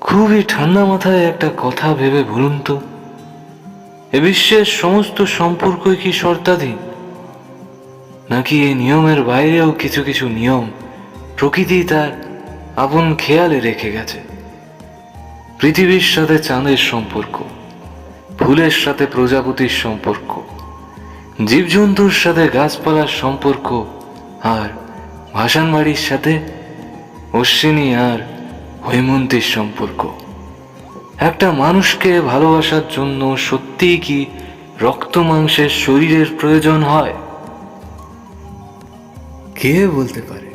খুবই ঠান্ডা মাথায় একটা কথা ভেবে বলুন তো। এ বিশ্বের সমস্ত সম্পর্কই কি শর্তাধীন? নাকি এই নিয়মের বাইরেও কিছু কিছু নিয়ম প্রকৃতি তার আপন খেয়ালে রেখে গেছে? পৃথিবীর সাথে চাঁদের সম্পর্ক, ফুলের সাথে প্রজাপতির সম্পর্ক, জীবজন্তুর সাথে গাছপালার সম্পর্ক, আর ভাসান বাড়ির সাথে অশ্বিনী আর হৈমন্তীর সম্পর্ক। একটা মানুষকে ভালোবাসার জন্য সত্যিই কি রক্ত মাংসের শরীরের প্রয়োজন হয়? কে বলতে পারে?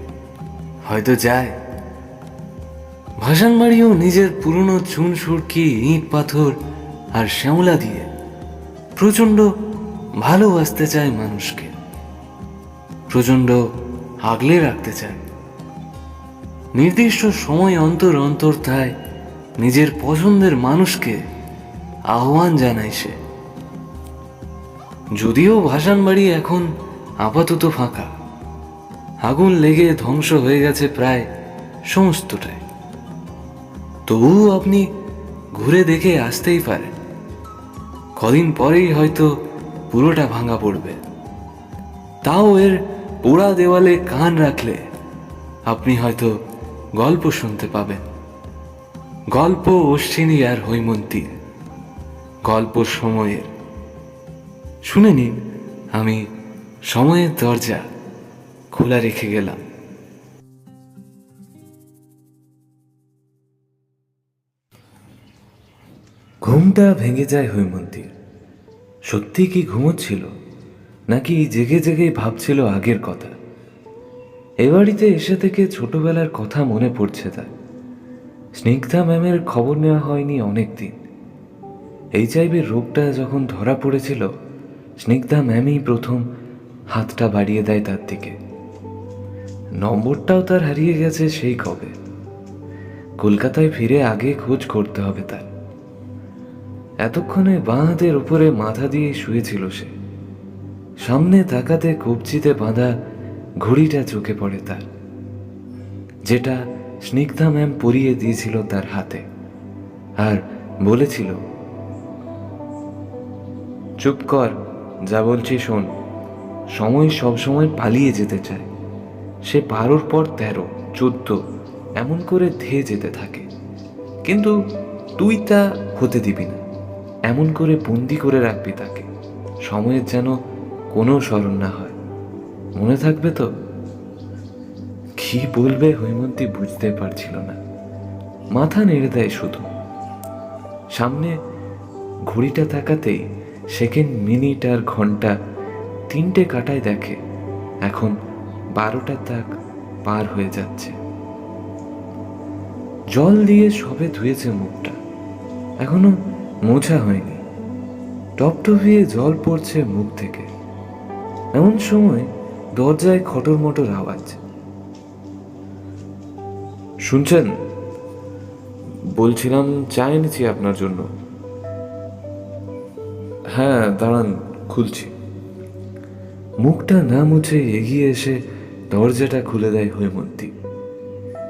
হয়তো যায়। ভাসান বাড়িও নিজের পুরনো চুন সুরকি, ইট পাথর আর শ্যাওলা দিয়ে প্রচণ্ড ভালোবাসতে চায় মানুষকে। প্রচণ্ড আগলে রাখতে চায়। নির্দিষ্ট সময় অন্তর অন্তর তাই নিজের পছন্দের মানুষকে আহ্বান জানায় সে। যদিও ভাসান বাড়ি এখন আপাতত ফাঁকা। আগুন লেগে ধ্বংস হয়ে গেছে প্রায় সমস্তটাই। তবুও আপনি ঘুরে দেখে আসতেই পারেন। কদিন পরেই হয়তো পুরোটা ভাঙা পড়বে। তাও এর পোড়া দেওয়ালে কান রাখলে আপনি হয়তো গল্প শুনতে পাবেন। গল্প অশ্বিনী আর হৈমন্তী। গল্প সময়ের। শুনে নিন, আমি সময়ের দরজা খোলা রেখে গেলাম। ঘুমটা ভেঙে যায় হৈমন্তীর। সত্যি কি ঘুমোচ্ছিল? নাকি জেগে জেগে ভাবছিল আগের কথা? এ বাড়িতে এসে থেকে ছোটবেলার কথা মনে পড়ছে তার। স্নিগ্ধা ম্যামের খবর নেওয়া হয়নি অনেক দিন এইচআইভির রোগটা যখন ধরা পড়েছিল, স্নিগ্ধা ম্যামই প্রথম হাতটা বাড়িয়ে দেয় তার দিকে। নম্বরটাও তার হারিয়ে গেছে সেই কবে। কলকাতায় ফিরে আগে খোঁজ করতে হবে তার। এতক্ষণে বাঁ হাতের উপরে মাথা দিয়ে শুয়েছিল সে। সামনে তাকাতে কবজিতে বাঁধা ঘড়িটা চোখে পড়ে তার, যেটা স্নিগ্ধা ম্যাম পরিয়ে দিয়েছিল তার হাতে আর বলেছিল, চুপ কর, যা বলছি শোন। সময় সবসময় পালিয়ে যেতে চায়। সে বারোর পর তেরো, চোদ্দ, এমন করে ধেয়ে যেতে থাকে। কিন্তু তুই তা হতে দিবি না। এমন করে বন্দি করে রাখবি তাকে। সময়ের যেন কোনো স্মরণ না হয়। মনে থাকবে তো? কি বলবে হৈমন্তী বুঝতে পারছিল না। মাথা নেড়ে দেয় শুধু। সামনে ঘড়িটা তাকাতেই সেকেন্ড মিনিট আর ঘণ্টা তিনটে কাটায় দেখে। এখন বারোটা তাক পার হয়ে যাচ্ছে। জল দিয়ে সবে ধুয়েছে মুখটা। এখনও মোছা হয়নি। টপটপিয়ে জল পড়ছে মুখ থেকে। এমন সময় দরজায় খটর মটর আওয়াজ। শুনছেন? বলছিলাম চা এনেছি আপনার জন্য। হ্যাঁ দাঁড়ান, খুলছি। মুখটা না মুছে এগিয়ে এসে দরজাটা খুলে দেয় হৈমন্তী।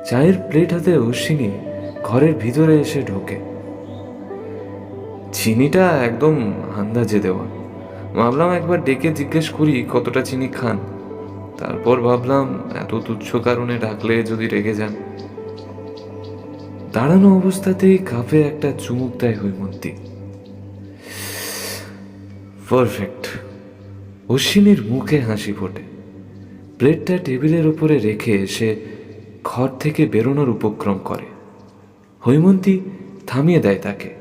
চায়ের প্লেট হাতে অশ্বিনী ঘরের ভিতরে এসে ঢোকে। চিনিটা একদম আন্দাজে দেওয়া। ভাবলাম একবার ডেকে জিজ্ঞেস করি কতটা চিনি খান। তারপর ভাবলাম, এত তুচ্ছ কারণে ডাকলে যদি রেগে যান। দাঁড়ানো অবস্থাতেই কাপে একটা চুমুক দেয় হৈমন্তী। পারফেক্ট। অশ্বিনীর মুখে হাসি ফোটে। প্লেটটা টেবিলের উপরে রেখে সে ঘর থেকে বেরোনোর উপক্রম করে। হৈমন্তী থামিয়ে দেয় তাকে।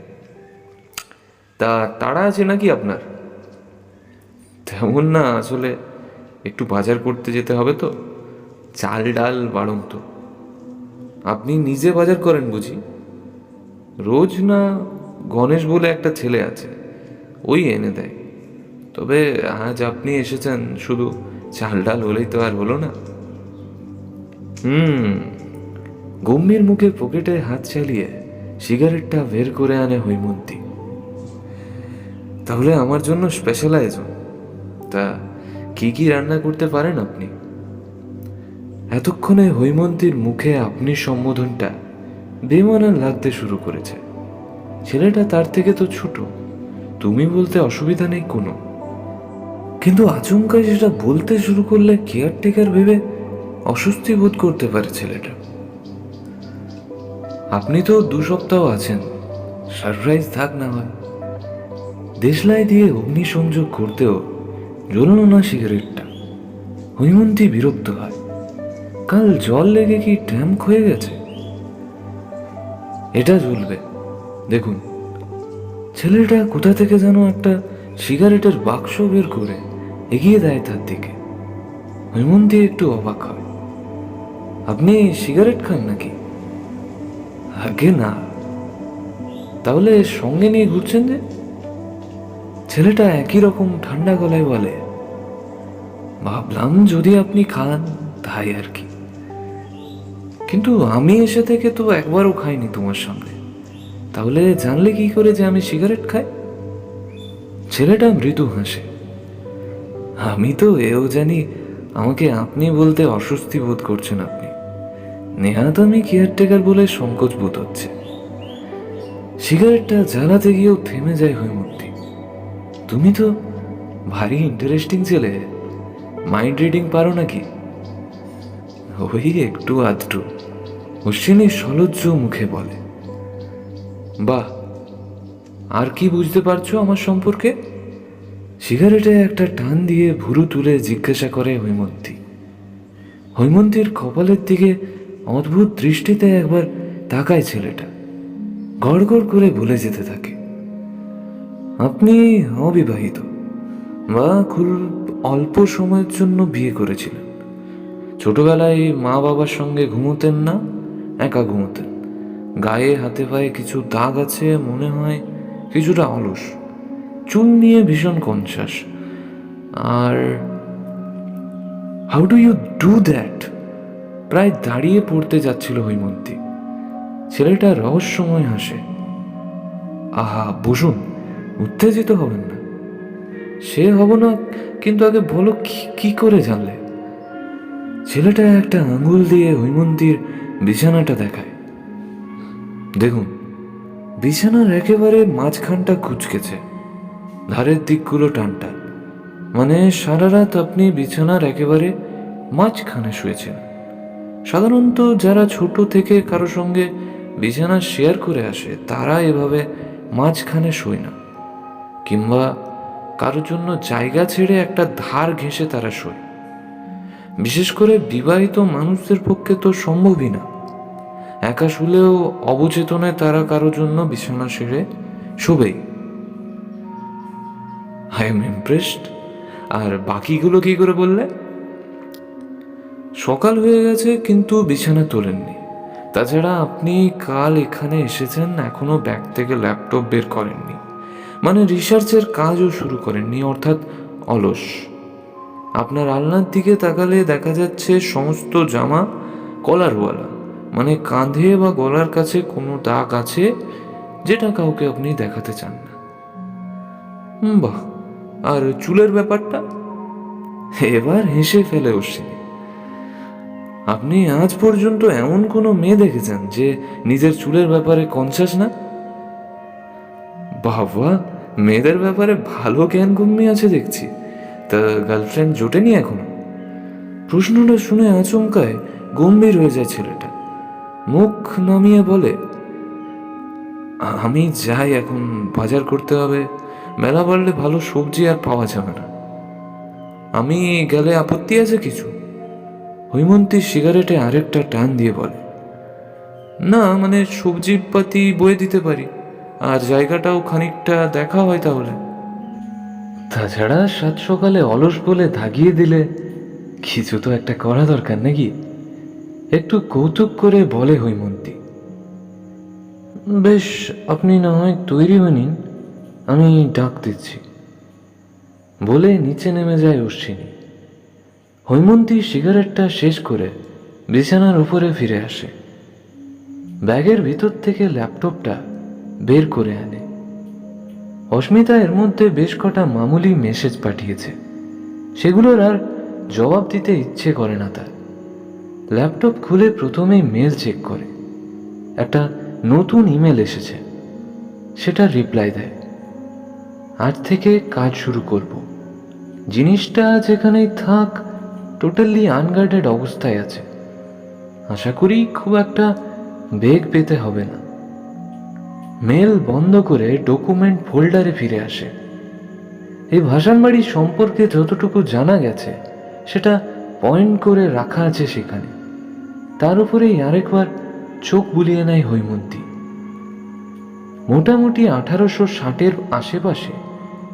তা তাড়া আছে নাকি আপনার? তেমন না, আসলে একটু বাজার করতে যেতে হবে তো? চাল ডাল বাড়ন্ত। আপনি নিজে বাজার করেন বুঝি? রোজ না গণেশ বলে একটা ছেলে আছে, ওই এনে দেয়। তবে আজ আপনি এসেছেন, শুধু চাল ডাল হলেই তো আর হলো না। হুম, গম্ভীর মুখে পকেটে হাত চালিয়ে সিগারেটটা বের করে আনে হৈমন্তী। তাহলে আমার জন্য স্পেশাল আয়োজন তা কি কি রান্না করতে পারেন আপনি? এতক্ষণে হৈমন্তীর মুখে আপনি সম্বোধনটা বেমানা লাগতে শুরু করেছে। ছেলেটা তার থেকে তো ছোট, তুমি বলতে অসুবিধা নেই কোনো। কিন্তু আচমকাই সেটা বলতে শুরু করলে কেয়ারটেকার ভেবে অস্বস্তি বোধ করতে পারে ছেলেটা। আপনি তো দু সপ্তাহ আছেন, সারপ্রাইজ থাক না হয়। দেশলাই দিয়ে অগ্নিসংযোগ করতেও জ্বলল না সিগারেটটা? হৈমন্তী বিরক্ত হয়। কাল জল লেগে কি ট্যাম্প হয়ে গেছে? এটা জ্বলবে। দেখুন, ছেলেটা কোথা থেকে যেন একটা সিগারেটের বাক্স বের করে এগিয়ে দেয় তার দিকে। হৈমন্তী একটু অবাক হয়। আপনি সিগারেট খান নাকি? আগে না। তাহলে সঙ্গে নিয়ে ঘুরছেন যে? ছেলেটা একই রকম ঠান্ডা গলায় বলে, ভাবলাম যদি আপনি খান, তাই আর কি। কিন্তু আমি এসে থেকে তো একবারও খাইনি তোমার সামনে। তাহলে জানলে কি করে যে আমি সিগারেট খাই? ছেলেটা মৃদু হাসে, আমি তো এও জানি আমাকে আপনি বলতে অস্বস্তি বোধ করছেন আপনি। নেহাত আমি কেয়ারটেকার বলে সংকোচ বোধ হচ্ছে। সিগারেটটা জ্বালাতে গিয়েও থেমে যায় হৈমন্তী। তুমি তো ভারী ইন্টারেস্টিং ছেলে। মাইন্ড রিডিং পারো নাকি? ওই একটু আধটু। অশ্বিনী সলজ্জ মুখে বলে, বাহ, আর কি বুঝতে পারছ আমার সম্পর্কে? সিগারেটে একটা টান দিয়ে ভুরু তুলে জিজ্ঞাসা করে হৈমন্তী। হৈমন্তীর কপালের দিকে অদ্ভুত দৃষ্টিতে একবার তাকায় ছেলেটা। গড়গড় করে বলে যেতে থাকে। আপনি অবিবাহিত। বা খুব অল্প সময়ের জন্য বিয়ে করেছিলেন। ছোটবেলায় মা বাবার সঙ্গে ঘুমোতেন না, একা ঘুমোতেন। গায়ে, হাতে পায়ে কিছু দাগ আছে, মনে হয় কিছুটা অলস। চুল নিয়ে ভীষণ conscious. R how do you do that প্রায় দাঁড়িয়ে পড়তে যাচ্ছিল হৈমন্তী। ছেলেটা রহস্যময় হাসে। আহা, বসুন। উত্তেজিত হবেন না। সে হব না, কিন্তু আগে বলো কি- করে জানলে? ছেলেটা একটা আঙুল দিয়ে হৈমন্তীর বিছানাটা দেখায়। দেখুন, বিছানার একেবারে মাঝখানটা কুচকেছে। ধারের দিকগুলো টানটান মানে সারা রাত আপনি বিছানার একেবারে মাঝখানে শুয়েছেন। সাধারণত যারা ছোট থেকে কারও সঙ্গে বিছানা শেয়ার করে আসে, তারা এভাবে মাঝখানে শোয় না। কিংবা কারোর জন্য জায়গা ছেড়ে একটা ধার ঘেঁষে তারা শোয়। বিশেষ করে বিবাহিত মানুষদের পক্ষে তো সম্ভবই না। একা শুলেও অবচেতনে তারা কারোর জন্য বিছানা সেরে শোবেই। আই এম ইমপ্রেসড আর বাকিগুলো কি করে বললে? সকাল হয়ে গেছে কিন্তু বিছানা তোলেননি। তাছাড়া আপনি কাল এখানে এসেছেন, এখনও ব্যাগ থেকে ল্যাপটপ বের করেননি। মানে রিসার্চের কাজও শুরু করেননি, অর্থাৎ অলস। আপনার আলনার দিকে তাকালে দেখা যাচ্ছে সমস্ত জামা কলারওয়ালা মানে কাঁধে বা গলার কাছে কোনো দাগ আছে যেটা কাউকে আপনি দেখাতে চান না। বাহ, আর চুলের ব্যাপারটা? এবার হেসে ফেলে অশ্বিনী। আপনি আজ পর্যন্ত এমন কোনো মেয়ে দেখেছেন যে নিজের চুলের ব্যাপারে কনসাস না? বাবা মেয়েদের ব্যাপারে ভালো জ্ঞান গম্যি আছে দেখছি। তা গার্লফ্রেন্ড জোটেনি এখনও? প্রশ্নটা শুনে আচমকায় গম্ভীর হয়ে যায় ছেলেটা। মুখ নামিয়ে বলে, আমি যাই এখন, বাজার করতে হবে। মেলা বাড়লে ভালো সবজি আর পাওয়া যাবে না। আমি গেলে আপত্তি আছে কিছু? হৈমন্তী সিগারেটে আরেকটা টান দিয়ে বলে, না মানে সবজি পাতি বয়ে দিতে পারি। আর জায়গাটাও খানিকটা দেখা হয় তাহলে। তাছাড়া সাত সকালে অলস বলে ধাগিয়ে দিলে কিছু তো একটা করা দরকার নাকি? একটু কৌতুক করে বলে হৈমন্তী। বেশ, আপনি না হয় তৈরি হয়ে নিন, আমি ডাক দিচ্ছি। বলে নিচে নেমে যায় অশ্বিনী। হৈমন্তী সিগারেটটা শেষ করে বিছানার উপরে ফিরে আসে। ব্যাগের ভিতর থেকে ল্যাপটপটা বের করে আনে। অস্মিতা এর মধ্যে বেশ কটা মামুলি মেসেজ পাঠিয়েছে। সেগুলোর আর জবাব দিতে ইচ্ছে করে না তার। ল্যাপটপ খুলে প্রথমেই মেল চেক করে। একটা নতুন ইমেল এসেছে। সেটা রিপ্লাই দেয়। আজ থেকে কাজ শুরু করব। জিনিসটা যেখানেই থাক টোটালি আনগার্ডেড অবস্থায় আছে। আশা করি খুব একটা বেগ পেতে হবে না। মেল বন্ধ করে ডকুমেন্ট ফোল্ডারে ফিরে আসে। এই ভাসানবাড়ি সম্পর্কে যতটুকু জানা গেছে, সেটা পয়েন্ট করে রাখা আছে সেখানে। তার উপরেই আরেকবার চোখ বুলিয়ে নেয় হৈমন্তী। মোটামুটি আঠারোশো ষাটের আশেপাশে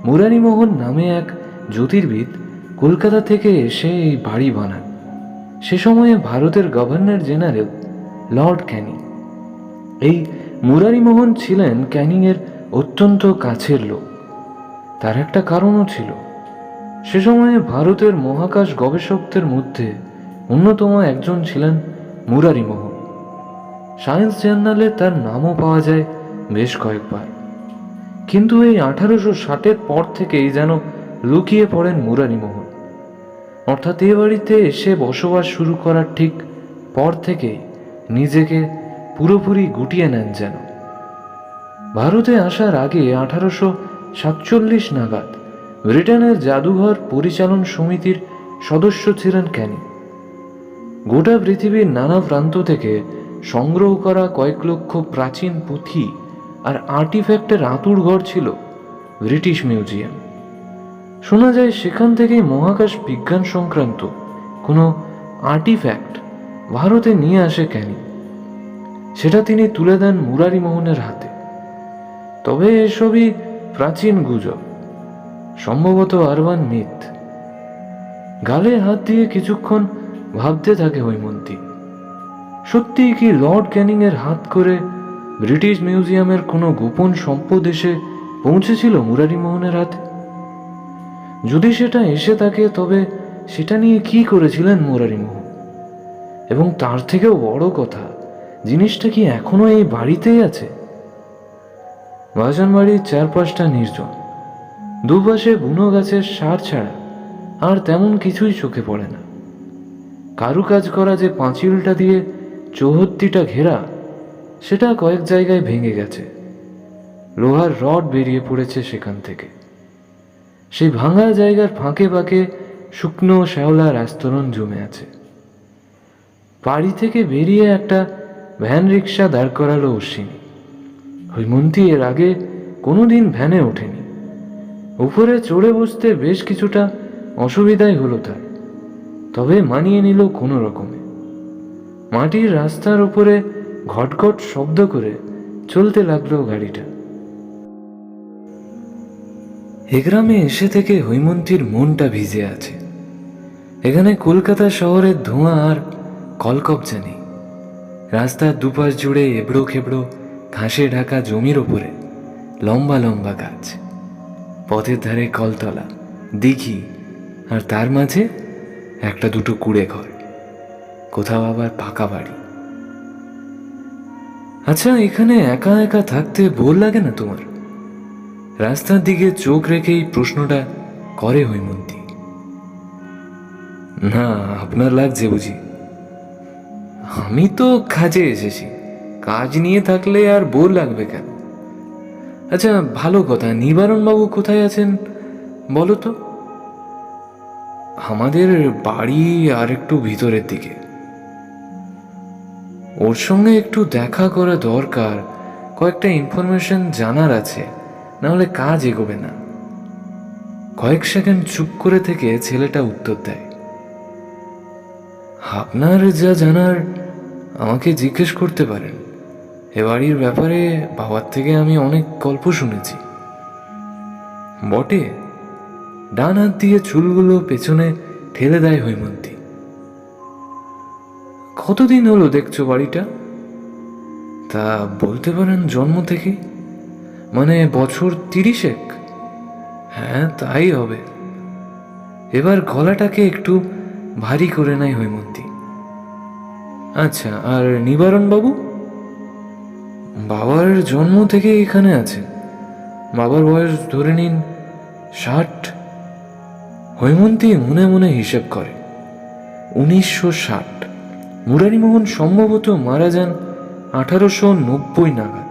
মুরারিমোহন নামে এক জ্যোতির্বিদ কলকাতা থেকে এসে এই বাড়ি বানান। সে সময়ে ভারতের গভর্নর জেনারেল লর্ড ক্যানি। এই মুরারিমোহন ছিলেন ক্যানিংয়ের অত্যন্ত কাছের লোক। তার একটা কারণও ছিল। সে সময়ে ভারতের মহাকাশ গবেষকদের মধ্যে অন্যতম একজন ছিলেন মুরারিমোহন সায়েন্স জার্নালে তার নামও পাওয়া যায় বেশ কয়েকবার। কিন্তু এই আঠারোশো ষাটের পর থেকেই যেন লুকিয়ে পড়েন মুরারিমোহন অর্থাৎ এ বাড়িতে এসে বসবাস শুরু করার ঠিক পর থেকেই নিজেকে পুরোপুরি গুটিয়ে নেন যেন। ভারতে আসার আগে আঠারোশো সাতচল্লিশ নাগাদ ব্রিটেনের জাদুঘর পরিচালন সমিতির সদস্য ছিলেন ক্যানি। গোটা পৃথিবীর নানা প্রান্ত থেকে সংগ্রহ করা কয়েক লক্ষ প্রাচীন পুঁথি আর আর্টিফ্যাক্টের আঁতুড় ঘর ছিল ব্রিটিশ মিউজিয়াম। শোনা যায় সেখান থেকেই মহাকাশ বিজ্ঞান সংক্রান্ত কোনো আর্টিফ্যাক্ট ভারতে নিয়ে আসে ক্যানি। সেটা তিনি তুলে দেন মুরারি মোহনের হাতে। তবে এসবই প্রাচীন গুজব, সম্ভবত আরবান মিথ। গালে হাত দিয়ে কিছুক্ষণ ভাবতে থাকে হৈমন্তী, সত্যিই কি লর্ড ক্যানিং এর হাত করে ব্রিটিশ মিউজিয়ামের কোনো গোপন সম্পদ এসে পৌঁছেছিল মুরারি মোহনের হাতে? যদি সেটা এসে থাকে, তবে সেটা নিয়ে কি করেছিলেন মুরারি মোহন? এবং তার থেকেও বড় কথা জিনিসটা কি এখনও এই বাড়িতেই আছে? বাজান বাড়ির চারপাশটা নির্জন। দুপাশে বুনো গাছের সার ছাড়া আর তেমন কিছুই চোখে পড়ে না। কারুকাজ করা যে পাঁচিলটা দিয়ে চৌহত্তিটা ঘেরা, সেটা কয়েক জায়গায় ভেঙে গেছে। লোহার রড বেরিয়ে পড়েছে সেখান থেকে। সেই ভাঙা জায়গার ফাঁকে ফাঁকে শুকনো শ্যাওলার আস্তরণ জমে আছে। বাড়ি থেকে বেরিয়ে একটা ভ্যান রিক্সা দাঁড় করালো অশ্বিনী। হৈমন্তী এর আগে কোনোদিন ভ্যানে ওঠেনি। উপরে চড়ে বসতে বেশ কিছুটা অসুবিধাই হলো তার। তবে মানিয়ে নিল কোনো রকমে। মাটির রাস্তার উপরে ঘটঘট শব্দ করে চলতে লাগল গাড়িটা। এ গ্রামে এসে থেকে হৈমন্তীর মনটা ভিজে আছে। এখানে কলকাতা শহরের ধোঁয়া আর কলকবজা নেই। রাস্তার দুপাশ জুড়ে এবড়ো খেবড়ো ঘাসে ঢাকা জমির ওপরে লম্বা লম্বা গাছ। পথের ধারে কলতলা, দিঘি, আর তার মাঝে একটা দুটো কুড়ে ঘর। কোথাও আবার পাকা বাড়ি। আচ্ছা এখানে একা একা থাকতে বোর লাগে না তোমার? রাস্তার দিকে চোখ রেখেই প্রশ্নটা করে হৈমন্তী। না, আপনার লাগছে বুঝি। আমি তো কাজে এসেছি। কাজ নিয়ে থাকলে আর বোর লাগবে কেন? আচ্ছা ভালো কথা নিবারণ বাবু কোথায় আছেন? বলো তো। আমাদের বাড়ি আর একটু ভিতরের দিকে। ওর সঙ্গে একটু দেখা করা দরকার। কয়েকটা ইনফরমেশন জানার আছে। নাহলে কাজ এগোবে না। কয়েক সেকেন্ড চুপ করে থেকে ছেলেটা উত্তর দেয়। আপনার যা জানার আমাকে জিজ্ঞেস করতে পারেন। এ বাড়ির ব্যাপারে বাবার থেকে আমি অনেক গল্প শুনেছি। বটে, ডান হাত দিয়ে চুলগুলো পেছনে ঠেলে দেয় হৈমন্তী। কতদিন হলো দেখছ বাড়িটা? তা বলতে পারেন জন্ম থেকে? মানে বছর তিরিশেক? হ্যাঁ তাই হবে। এবার গলাটাকে একটু ভারী করে নেয় হৈমন্তী। আচ্ছা আর নিবারণ বাবু? বাবার জন্ম থেকে এখানে আছে। বাবার বয়স ধরে নিন ষাট। হৈমন্তী মনে মনে হিসেব করে, উনিশশো ষাট। মুরারিমোহন সম্ভবত মারা যান আঠারোশো নব্বই নাগাদ।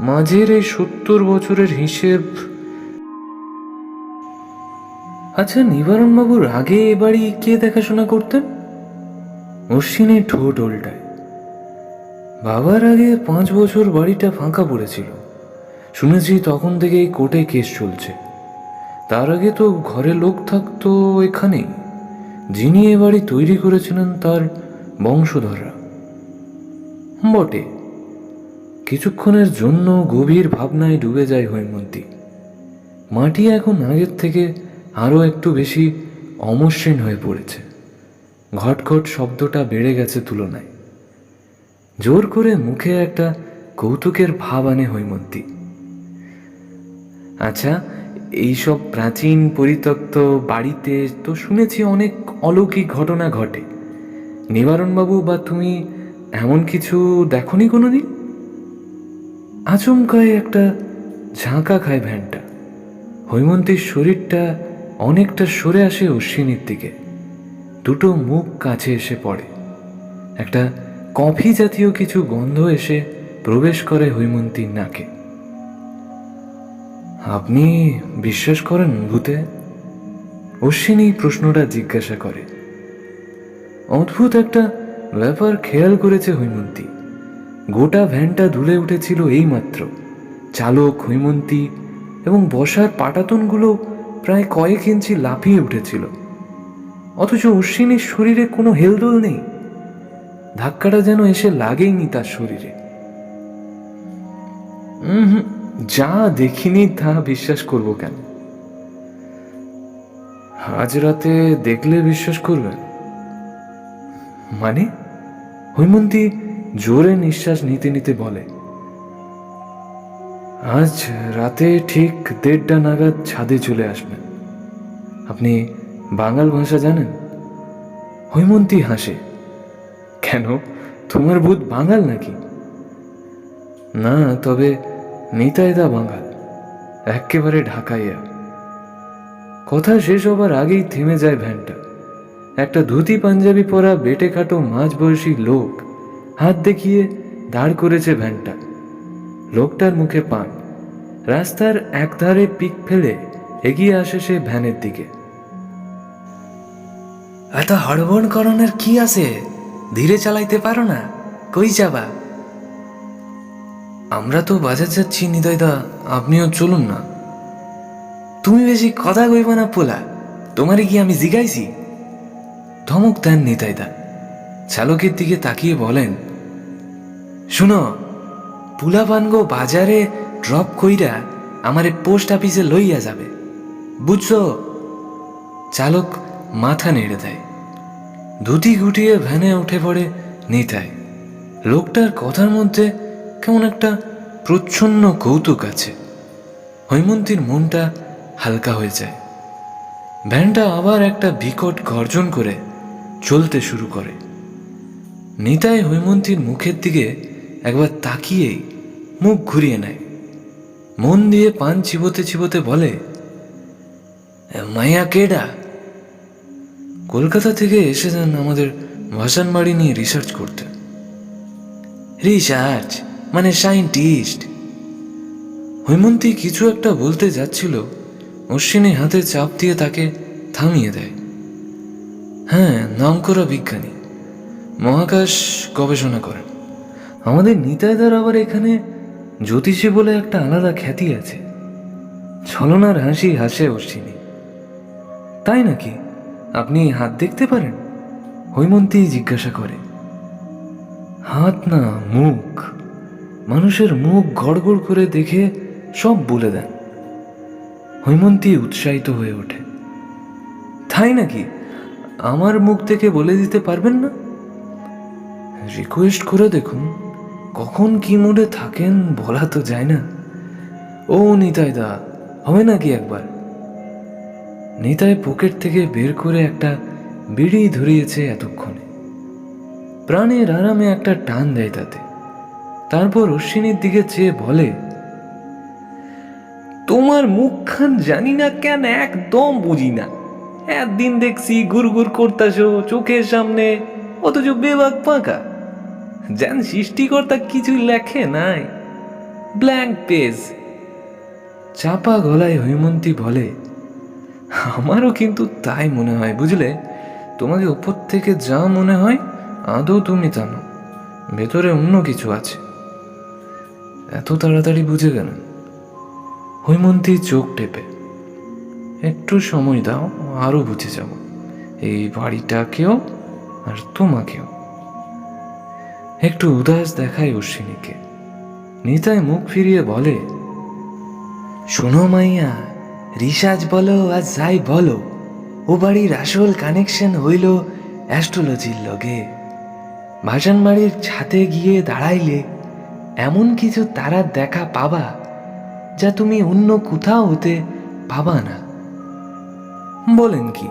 মাঝের এই সত্তর বছরের হিসেব আচ্ছা নিবারণবাবুর আগে এ বাড়ি কে দেখাশোনা করতেন? অশ্বিনী ঠোঁট উল্টায় বাবার আগে পাঁচ বছর বাড়িটা ফাঁকা পড়েছিল। শুনেছি তখন থেকে এই কোর্টে কেস চলছে। তার আগে তো ঘরে লোক থাকতো এখানেই। যিনি এ বাড়ি তৈরি করেছিলেন তার বংশধররা। বটে। কিছুক্ষণের জন্য গভীর ভাবনায় ডুবে যায় হৈমন্তী। মাটি এখন আগের থেকে আরও একটু বেশি অমসৃণ হয়ে পড়েছে। ঘটঘট শব্দটা বেড়ে গেছে তুলনায়। জোর করে মুখে একটা কৌতুকের ভাব আনে হৈমন্তী। আচ্ছা এইসব প্রাচীন পরিত্যক্ত বাড়িতে তো শুনেছি অনেক অলৌকিক ঘটনা ঘটে। নিবারণবাবু, বা তুমি এমন কিছু দেখনি কোনোদিন? আচমকায় একটা ঝাঁকা খায় ভ্যানটা। হৈমন্তীর শরীরটা অনেকটা সরে আসে অশ্বিনীর দিকে। দুটো মুখ কাছে এসে পড়ে। একটা কফি জাতীয় কিছু গন্ধ এসে প্রবেশ করে হৈমন্তীর নাকে। আপনি বিশ্বাস করেন ভূতে? অশ্বিনী প্রশ্নটা জিজ্ঞাসা করে। অদ্ভুত একটা ব্যাপার খেয়াল করেছে হৈমন্তী। গোটা ভ্যানটা ধুলে উঠেছিল এইমাত্র। চালক, হৈমন্তী এবং বসার পাটাতনগুলো প্রায় কয়েক ইঞ্চি লাফিয়ে উঠেছিল। অথচ অশ্বিনীর শরীরে কোনো হেলদোল নেই। ধাক্কাটা যেন এসে লাগেইনি তার শরীরে। যা দেখিনি তা বিশ্বাস করব কেন? আজ রাতে দেখলে বিশ্বাস করবেন। মানে? হৈমন্তী জোরে নিঃশ্বাস নিতে নিতে বলে, আজ রাতে ঠিক দেড়টা নাগাদ ছাদে চলে আসবেন। আপনি বাঙাল ভাষা জানেন হৈমন্তী হাসে। কেন? তোমার ভূত বাঙাল নাকি? না, তবে নিতাইদা বাঙাল। একেবারে ঢাকাইয়া। কথা শেষ হবার আগেই থেমে যায় ভ্যানটা। একটা ধুতি পাঞ্জাবি পরা বেটে খাটো মাঝবয়সী লোক হাত দেখিয়ে দাঁড় করেছে ভ্যানটা। লোকটার মুখে পান। রাস্তার একধারে পিক ফেলে এগিয়ে আসে সে ভ্যানের দিকে। এত হড়বড় করণের কি আছে? ধীরে চালাইতে পারো না? কই যাবা? আমরা তো বাজার যাচ্ছি নিদয়দা আপনিও চলুন না। তুমি বেশি কথা কইবা না, পোলা। তোমারে কি আমি জিগাইছি? ধমক দেন নিতাইদা চালকের দিকে তাকিয়ে বলেন, শুনো, পুলাপানগো বাজারে ড্রপ কইরা আমারে পোস্ট অফিসে লইয়া যাবে। বুঝছ? চালক মাথা নেড়ে দেয়। ধুতি গুটিয়ে ভ্যানে উঠে পড়ে নিতাই। লোকটার কথার মধ্যে কেমন একটা প্রচ্ছন্ন কৌতুক আছে। হৈমন্তীর মনটা হালকা হয়ে যায়। ভ্যানটা আবার একটা বিকট গর্জন করে চলতে শুরু করে। নিতাই হৈমন্তীর মুখের দিকে একবার তাকিয়েই মুখ ঘুরিয়ে নেয়। মন দিয়ে পান চিবোতে চিবোতে বলে মাইয়া কেডা? কলকাতা থেকে এসেছেন আমাদের ভাসান বাড়ি নিয়ে রিসার্চ করতে রিসার্চ মানে সাইন্টিস্ট হৈমন্তী কিছু একটা বলতে যাচ্ছিল, অশ্বিনী হাতে চাপ দিয়ে তাকে থামিয়ে দেয়। হ্যাঁ নামকরা বিজ্ঞানী, মহাকাশ গবেষণা করেন। আমাদের নিতাইদার আবার এখানে জ্যোতিষী বলে একটা আলাদা খ্যাতি আছে। ছলনার হাসি হাসে অশ্বিনী। তাই নাকি? আপনি হাত দেখতে পারেন? হৈমন্তী জিজ্ঞাসা করে। হাত না মুখ? মানুষের মুখ গড়গড় করে দেখে সব বলে দেন। হৈমন্তী উৎসাহিত হয়ে ওঠে। তাই নাকি? আমার মুখ থেকে বলে দিতে পারবেন না? রিকোয়েস্ট করে দেখুন, কখন কি মুডে থাকেন বলা তো যায় না। ও নিতাই দা, হবে নাকি একবার? নিতাই পকেট থেকে বের করে একটা বিড়ি ধরিয়েছে এতক্ষণে। প্রাণের আরামে একটা টান দেয় তাতে। তারপর অশ্বিনীর দিকে চেয়ে বলে, তোমার মুখখান জানি না কেন একদম বুঝি না। একদিন দেখছি গুড় গুড় করতাছো চোখের সামনে, অথচ বেবাক পাকা যেন সৃষ্টিকর্তা কিছু লেখে নাই। ব্ল্যাঙ্ক পেজ চাপা গলায় হৈমন্তী বলে আমারও কিন্তু তাই মনে হয়, বুঝলে? তোমাকে উপর থেকে যা মনে হয়, আদৌ তুমি নও ভেতরে অন্য কিছু আছে। এত তাড়াতাড়ি বুঝে গেলেন হৈমন্তী চোখ টেপে। একটু সময় দাও আরও বুঝে যাব। এই বাড়িটাকেও আর তোমাকেও। একটু উদাস দেখায় অশ্বিনীকে। নিতাই মুখ ফিরিয়ে বলে, শোনো মাইয়া রিসার্চ বলো আর যাই বলো, ও বাড়ির আসল কানেকশন হইল অ্যাস্ট্রোলজির লগে। ভাসান বাড়ির ছাদে গিয়ে দাঁড়াইলে এমন কিছু তারার দেখা পাবা যা তুমি অন্য কোথাও হতে পাবা না। বলেন কি,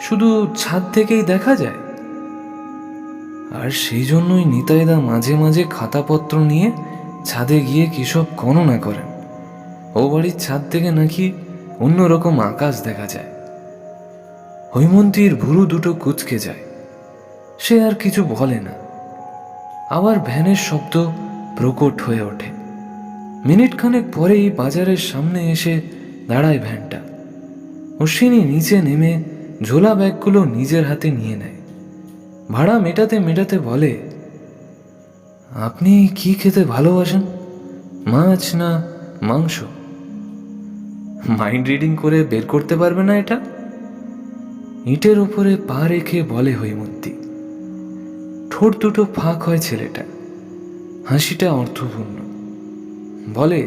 শুধু ছাদ থেকেই দেখা যায়? আর সেই জন্যই নিতাইদা মাঝে মাঝে খাতাপত্র নিয়ে ছাদে গিয়ে কিসব গণনা করেন? ও বাড়ির ছাদ থেকে নাকি অন্যরকম আকাশ দেখা যায়। হৈমন্তীর ভুরু দুটো কুচকে যায়। সে আর কিছু বলে না। আবার ভ্যানের শব্দ প্রকট হয়ে ওঠে। মিনিটখানেক পরেই বাজারের সামনে এসে দাঁড়ায় ভ্যানটা। অশ্বিনী নিচে নেমে ঝোলা ব্যাগগুলো নিজের হাতে নিয়ে নেয়। ভাড়া মেটাতে মেটাতে বলে, আপনি কি খেতে ভালোবাসেন? মাছ না মাংস? মাইন্ড রিডিং করে বের করতে পারবে না এটা? ইটের উপরে পা রেখে বলে, হৈমন্তী, ঠোঁট দুটো ফাঁক হয় ছেলেটা। হাসিটা অর্থপূর্ণ। বলে,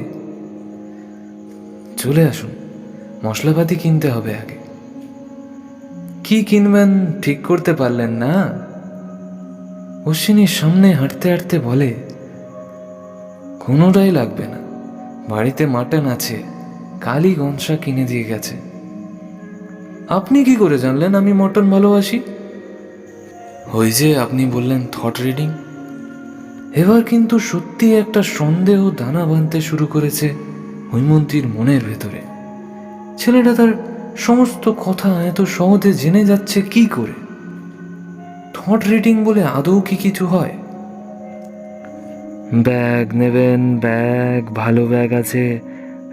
চলে আসুন, মশলাপাতি কিনতে হবে আগে। কি কিনবেন ঠিক করতে পারলেন না? অশ্বিনীর সামনে হাঁটতে হাঁটতে বলে, কোনোটাই লাগবে না। বাড়িতে মাটন আছে কালই গনসা কিনে দিয়ে গেছে। আপনি কি করে জানলেন আমি মটন ভালোবাসি? ওই যে আপনি বললেন থট রিডিং। এবার কিন্তু সত্যি একটা সন্দেহ দানা বাঁধতে শুরু করেছে হৈমন্তীর মনের ভেতরে। ছেলেটা তার সমস্ত কথা এত সহজে জেনে যাচ্ছে কি করে? থট রিডিং বলে আদৌ কি কিছু হয়? ব্যাগ নেবেন, ব্যাগ, ভালো ব্যাগ আছে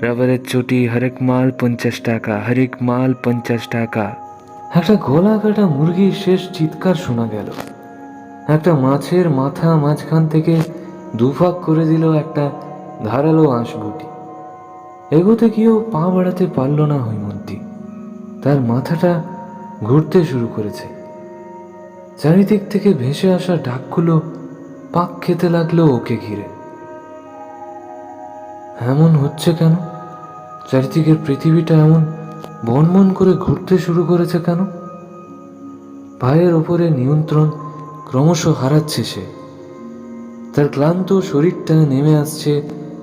রাবারের চটি হরেক মাল পঞ্চাশ টাকা হরেক মাল পঞ্চাশ টাকা একটা গলা কাটা মুরগির শেষ চিৎকার শোনা গেল। একটা মাছের মাথা মাঝখান থেকে দুফাক করে দিল একটা ধারালো আঁশগুটি। এগোতে গিয়েও পা বাড়াতে পারল না হৈমন্তী। তার মাথাটা ঘুরতে শুরু করেছে। চারিদিক থেকে ভেসে আসা ডাকগুলো পাক খেতে লাগল ওকে ঘিরে। এমন হচ্ছে কেন? চারিদিকের পৃথিবীটা এমন বনমন করে ঘুরতে শুরু করেছে কেন? পায়ের ওপরে নিয়ন্ত্রণ ক্রমশ হারাচ্ছে সে। তার ক্লান্ত শরীরটা নেমে আসছে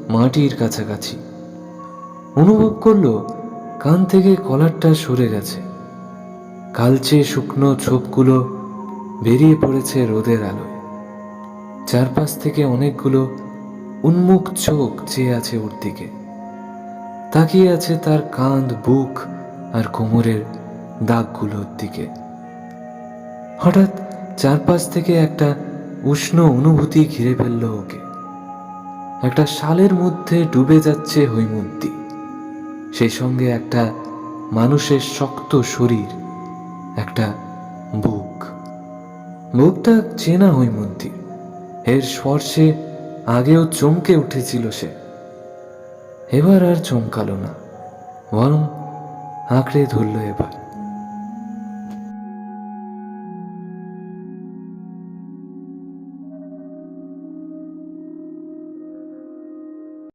মাটির কাছাকাছি। অনুভব করল কান থেকে কলারটা সরে গেছে। কালচে শুকনো ছোপগুলো বেরিয়ে পড়েছে রোদের আলোয়। চারপাশ থেকে অনেকগুলো উন্মুখ চোখ চেয়ে আছে ওর দিকে। তাকিয়ে আছে তার কাঁধ, বুক আর কোমরের দাগগুলোর দিকে। হঠাৎ চারপাশ থেকে একটা উষ্ণ অনুভূতি ঘিরে ফেলল ওকে। একটা শালের মধ্যে ডুবে যাচ্ছে হৈমন্তী। সেই সঙ্গে একটা মানুষের শক্ত শরীর, একটা বুক। বুকটা চেনা হৈমন্তী। এর স্পর্শে আগেও চমকে উঠেছিল সে। এবার আর চমকালো না বরং আঁকড়ে ধরল এবার।